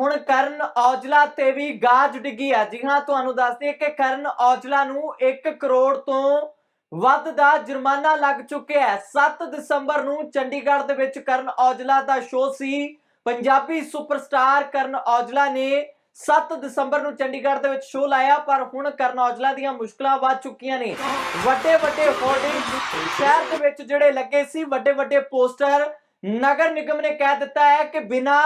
ਹੁਣ ਕਰਨ ਔਜਲਾ ਤੇ ਵੀ ਗਾਜ ਡਿੱਗੀ ਹੈ ਜੀ ਹਾਂ, ਤੁਹਾਨੂੰ ਦੱਸ ਦਈਏ ਕਿ ਕਰਨ ਔਜਲਾ ਨੂੰ 1 ਕਰੋੜ ਤੋਂ ਵੱਧ ਦਾ ਜੁਰਮਾਨਾ ਲੱਗ ਚੁੱਕਿਆ ਹੈ। 7 ਦਸੰਬਰ ਨੂੰ ਚੰਡੀਗੜ੍ਹ ਦੇ ਵਿੱਚ ਕਰਨ ਔਜਲਾ ਦਾ ਸ਼ੋਅ ਸੀ। ਪੰਜਾਬੀ ਸੁਪਰਸਟਾਰ ਕਰਨ ਔਜਲਾ ਨੇ 7 ਦਸੰਬਰ ਨੂੰ ਚੰਡੀਗੜ੍ਹ ਦੇ ਵਿੱਚ ਸ਼ੋਅ ਲਾਇਆ, ਪਰ ਹੁਣ ਕਰਨ ਔਜਲਾ ਦੀਆਂ ਮੁਸ਼ਕਲਾਂ ਵੱਧ ਚੁੱਕੀਆਂ ਨੇ। ਵੱਡੇ ਵੱਡੇ ਹੋਰਡਿੰਗ ਸ਼ਹਿਰ ਦੇ ਵਿੱਚ ਜਿਹੜੇ ਲੱਗੇ ਸੀ ਵੱਡੇ ਵੱਡੇ ਪੋਸਟਰ ਨਗਰ ਨਿਗਮ ਨੇ ਕਹਿ ਦਿੱਤਾ ਹੈ ਕਿ ਬਿਨਾ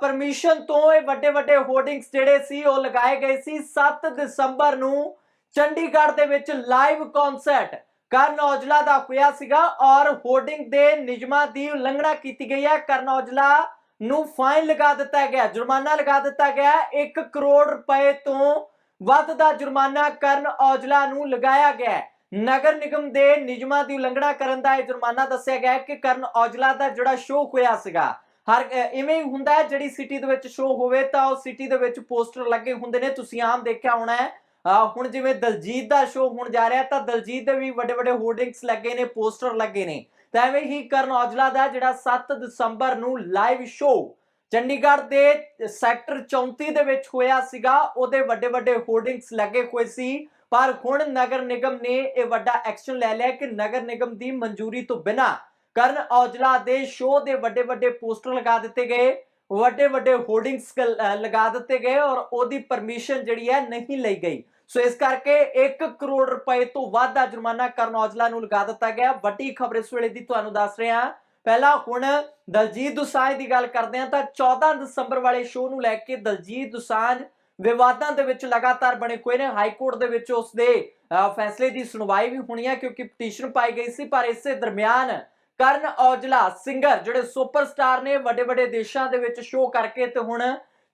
ਪਰਮਿਸ਼ਨ ਤੋਂ ਇਹ ਵੱਡੇ ਵੱਡੇ ਹੋਰਡਿੰਗਸ ਜਿਹੜੇ ਸੀ, ਉਹ ਲਗਾਏ ਗਏ ਸੀ। 7 ਦਸੰਬਰ ਨੂੰ ਚੰਡੀਗੜ੍ਹ ਦੇ ਵਿੱਚ ਲਾਈਵ ਕਨਸਰਟ ਕਰਨ ਔਜਲਾ ਦਾ ਹੋਇਆ ਸੀਗਾ ਔਰ ਹੋਰਡਿੰਗ ਦੇ ਨਿਯਮਾਂ ਦੀ ਉਲੰਘਣਾ ਕੀਤੀ ਗਈ ਹੈ। ਕਰਨ ਔਜਲਾ ਨੂੰ ਫਾਈਨ ਲਗਾ ਦਿੱਤਾ ਗਿਆ, ਜੁਰਮਾਨਾ ਲਗਾ ਦਿੱਤਾ ਗਿਆ। 1 ਕਰੋੜ ਰੁਪਏ ਤੋਂ ਵੱਧ ਦਾ ਜੁਰਮਾਨਾ ਕਰਨ ਔਜਲਾ ਨੂੰ ਲਗਾਇਆ ਗਿਆ ਨਗਰ ਨਿਗਮ ਦੇ ਨਿਯਮਾਂ ਦੀ ਉਲੰਘਣਾ ਕਰਨ ਦਾ ਇਹ ਜੁਰਮਾਨਾ ਦੱਸਿਆ ਗਿਆ ਕਿ ਕਰਨ ਔਜਲਾ ਦਾ ਜਿਹੜਾ ਸ਼ੋਅ ਹੋਇਆ ਸੀਗਾ ਹਰ ਇਵੇਂ ਹੀ ਹੁੰਦਾ ਹੈ, ਜਿਹੜੀ ਸਿਟੀ ਦੇ ਵਿੱਚ ਸ਼ੋਅ ਹੋਵੇ ਤਾਂ ਉਹ ਸਿਟੀ ਦੇ ਵਿੱਚ ਪੋਸਟਰ ਲੱਗੇ ਹੁੰਦੇ ਨੇ, ਤੁਸੀਂ ਆਮ ਦੇਖਿਆ ਹੋਣਾ ਹੈ। ਹੁਣ ਜਿਵੇਂ ਦਲਜੀਤ ਦਾ ਸ਼ੋਅ ਹੋਣ ਜਾ ਰਿਹਾ ਤਾਂ ਦਲਜੀਤ ਦੇ ਵੀ ਵੱਡੇ ਵੱਡੇ ਹੋਰਡਿੰਗਸ ਲੱਗੇ ਨੇ ਪੋਸਟਰ ਲੱਗੇ ਨੇ। ਤਾਂ ਐਵੇਂ ਹੀ ਕਰਨ ਔਜਲਾ ਦਾ ਜਿਹੜਾ 7 ਦਸੰਬਰ ਨੂੰ ਲਾਈਵ ਸ਼ੋਅ ਚੰਡੀਗੜ੍ਹ ਦੇ ਸੈਕਟਰ 34 ਦੇ ਵਿੱਚ ਹੋਇਆ ਸੀਗਾ, ਉਹਦੇ ਵੱਡੇ ਵੱਡੇ ਹੋਰਡਿੰਗਸ ਲੱਗੇ ਹੋਏ ਸੀ। ਪਰ ਹੁਣ ਨਗਰ ਨਿਗਮ ਨੇ ਇਹ ਵੱਡਾ ਐਕਸ਼ਨ ਲੈ ਲਿਆ ਕਿ ਨਗਰ ਨਿਗਮ ਦੀ ਮਨਜ਼ੂਰੀ ਤੋਂ ਬਿਨਾਂ ਕਰਨ ਔਜਲਾ ਦੇ ਸ਼ੋਅ ਦੇ ਵੱਡੇ ਵੱਡੇ ਪੋਸਟਰ ਲਗਾ ਦਿੱਤੇ ਗਏ ਵੱਡੇ ਵੱਡੇ ਹੋਰਡਿੰਗਸ ਲਗਾ ਦਿੱਤੇ ਗਏ ਔਰ ਉਹਦੀ ਪਰਮਿਸ਼ਨ ਜਿਹੜੀ ਹੈ ਨਹੀਂ ਲਈ ਗਈ। ਸੋ ਇਸ ਕਰਕੇ 1 ਕਰੋੜ ਰੁਪਏ ਤੋਂ ਵੱਧ ਦਾ ਜੁਰਮਾਨਾ ਕਰਨ ਔਜਲਾ ਨੂੰ ਲਗਾ ਦਿੱਤਾ ਗਿਆ। ਵੱਡੀ ਖਬਰ ਇਸ ਵੇਲੇ ਦੀ ਤੁਹਾਨੂੰ ਦੱਸ ਰਿਹਾ। ਹਾਂ ਪਹਿਲਾਂ ਹੁਣ ਦਲਜੀਤ ਦੁਸਾਂਝ ਦੀ ਗੱਲ ਕਰਦੇ ਹਾਂ ਤਾਂ 14 ਦਸੰਬਰ ਵਾਲੇ ਸ਼ੋਅ ਨੂੰ ਲੈ ਕੇ ਦਲਜੀਤ ਦੋਸਾਂਝ ਵਿਵਾਦਾਂ ਦੇ ਵਿੱਚ ਲਗਾਤਾਰ ਬਣੇ ਹੋਏ ਨੇ। ਹਾਈ ਕੋਰਟ ਦੇ ਵਿੱਚ ਉਸ ਦੇ ਅਹ, ਫੈਸਲੇ ਦੀ ਸੁਣਵਾਈ ਵੀ ਹੋਣੀ ਹੈ ਕਿਉਂਕਿ ਪਟੀਸ਼ਨ ਪਾਈ ਗਈ ਸੀ ਪਰ ਇਸੇ ਦਰਮਿਆਨ ਕਰਨ ਔਜਲਾ ਸਿੰਗਰ ਜਿਹੜੇ ਸੁਪਰਸਟਾਰ ਨੇ ਵੱਡੇ ਵੱਡੇ ਦੇਸ਼ਾਂ ਦੇ ਵਿੱਚ ਸ਼ੋਅ ਕਰਕੇ ਤੇ ਹੁਣ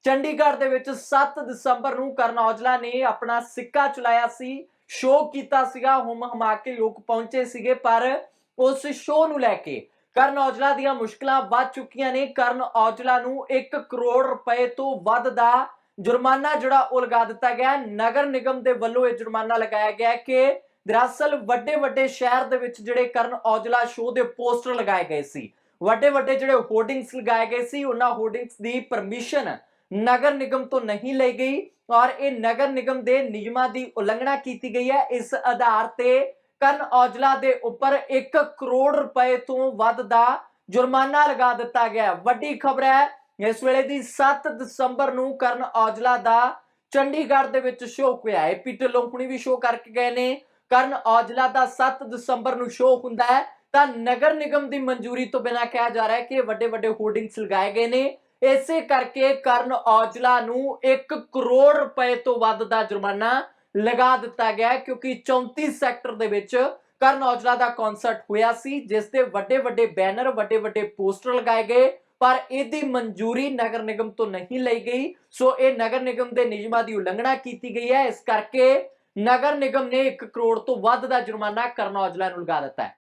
ਚੰਡੀਗੜ੍ਹ ਦੇ ਵਿੱਚ 7 ਦਸੰਬਰ ਨੂੰ ਕਰਨ ਔਜਲਾ ਨੇ ਆਪਣਾ ਸਿੱਕਾ ਚਲਾਇਆ ਸੀ ਸ਼ੋਅ ਕੀਤਾ ਸੀਗਾ, ਹੁਮ ਹਮਾ ਕੇ ਲੋਕ ਪਹੁੰਚੇ ਸੀਗੇ, ਪਰ ਉਸ ਸ਼ੋਅ ਨੂੰ ਲੈ ਕੇ ਕਰਨ ਔਜਲਾ ਦੀਆਂ ਮੁਸ਼ਕਲਾਂ ਵੱਧ ਚੁੱਕੀਆਂ ਨੇ। ਕਰਨ ਔਜਲਾ ਨੂੰ 1 ਕਰੋੜ ਰੁਪਏ ਤੋਂ ਵੱਧ ਦਾ ਜੁਰਮਾਨਾ ਜਿਹੜਾ ਉਹ ਲਗਾ ਦਿੱਤਾ ਗਿਆ ਨਗਰ ਨਿਗਮ ਦੇ ਵੱਲੋਂ ਇਹ ਜੁਰਮਾਨਾ ਲਗਾਇਆ ਗਿਆ ਕਿ ਦਰਅਸਲ ਵੱਡੇ ਵੱਡੇ ਸ਼ਹਿਰ ਦੇ ਵਿੱਚ ਜਿਹੜੇ ਕਰਨ ਔਜਲਾ ਸ਼ੋਅ ਦੇ ਪੋਸਟਰ ਲਗਾਏ ਗਏ ਸੀ। ਵੱਡੇ ਵੱਡੇ ਜਿਹੜੇ ਹੋਰਡਿੰਗਸ ਲਗਾਏ ਗਏ ਸੀ, ਉਹਨਾਂ ਹੋਰਡਿੰਗਸ ਦੀ ਪਰਮਿਸ਼ਨ ਨਗਰ ਨਿਗਮ ਤੋਂ ਨਹੀਂ ਲਈ ਗਈ ਔਰ ਇਹ ਨਗਰ ਨਿਗਮ ਦੇ ਨਿਯਮਾਂ ਦੀ ਉਲੰਘਣਾ ਕੀਤੀ ਗਈ ਹੈ। ਇਸ ਆਧਾਰ ਤੇ ਕਰਨ ਔਜਲਾ ਦੇ ਉੱਪਰ 1 ਕਰੋੜ ਰੁਪਏ ਤੋਂ ਵੱਧ ਦਾ ਜੁਰਮਾਨਾ ਲਗਾ ਦਿੱਤਾ ਗਿਆ ਵੱਡੀ ਖਬਰ ਹੈ, ਇਸ ਵੇਲੇ ਦੀ 7 ਦਸੰਬਰ ਨੂੰ ਕਰਨ ਔਜਲਾ ਦਾ ਚੰਡੀਗੜ੍ਹ ਦੇ ਵਿੱਚ ਸ਼ੋਅ ਹੋਇਆ ਹੈ। ਪੀਟਰ ਲੋਂਕਣੀ ਵੀ ਸ਼ੋਅ ਕਰਕੇ ਗਏ ਨੇ। ਕਰਨ ਔਜਲਾ ਦਾ 7 ਦਸੰਬਰ ਨੂੰ ਸ਼ੋਅ ਹੁੰਦਾ ਹੈ, ਤਾਂ ਨਗਰ ਨਿਗਮ ਦੀ ਮਨਜ਼ੂਰੀ ਤੋਂ ਬਿਨਾਂ ਕਿਹਾ ਜਾ ਰਿਹਾ ਹੈ ਕਿ ਵੱਡੇ ਵੱਡੇ ਹੋਰਡਿੰਗਸ ਲਗਾਏ ਗਏ ਨੇ। ਇਸੇ ਕਰਕੇ ਕਰਨ ਔਜਲਾ ਨੂੰ 1 ਕਰੋੜ ਰੁਪਏ ਤੋਂ ਵੱਧ ਦਾ ਜੁਰਮਾਨਾ ਲਗਾ ਦਿੱਤਾ ਗਿਆ ਕਿਉਂਕਿ 34 ਸੈਕਟਰ ਦੇ ਵਿੱਚ ਕਰਨ ਔਜਲਾ ਦਾ ਕਨਸਰਟ ਹੋਇਆ ਸੀ, ਜਿਸ 'ਤੇ ਵੱਡੇ ਵੱਡੇ ਬੈਨਰ, ਵੱਡੇ ਵੱਡੇ ਪੋਸਟਰ ਲਗਾਏ ਗਏ, ਪਰ ਇਹਦੀ ਮਨਜ਼ੂਰੀ ਨਗਰ ਨਿਗਮ ਤੋਂ ਨਹੀਂ ਲਈ ਗਈ। ਸੋ ਇਹ ਨਗਰ ਨਿਗਮ ਦੇ ਨਿਯਮਾਂ ਦੀ ਉਲੰਘਣਾ ਕੀਤੀ ਗਈ ਹੈ। ਇਸ ਕਰਕੇ ਨਗਰ ਨਿਗਮ ਨੇ 1 ਕਰੋੜ ਤੋਂ ਵੱਧ ਦਾ ਜੁਰਮਾਨਾ ਕਰਨ ਔਜਲਾ ਨੂੰ ਲਗਾ ਦਿੱਤਾ ਹੈ।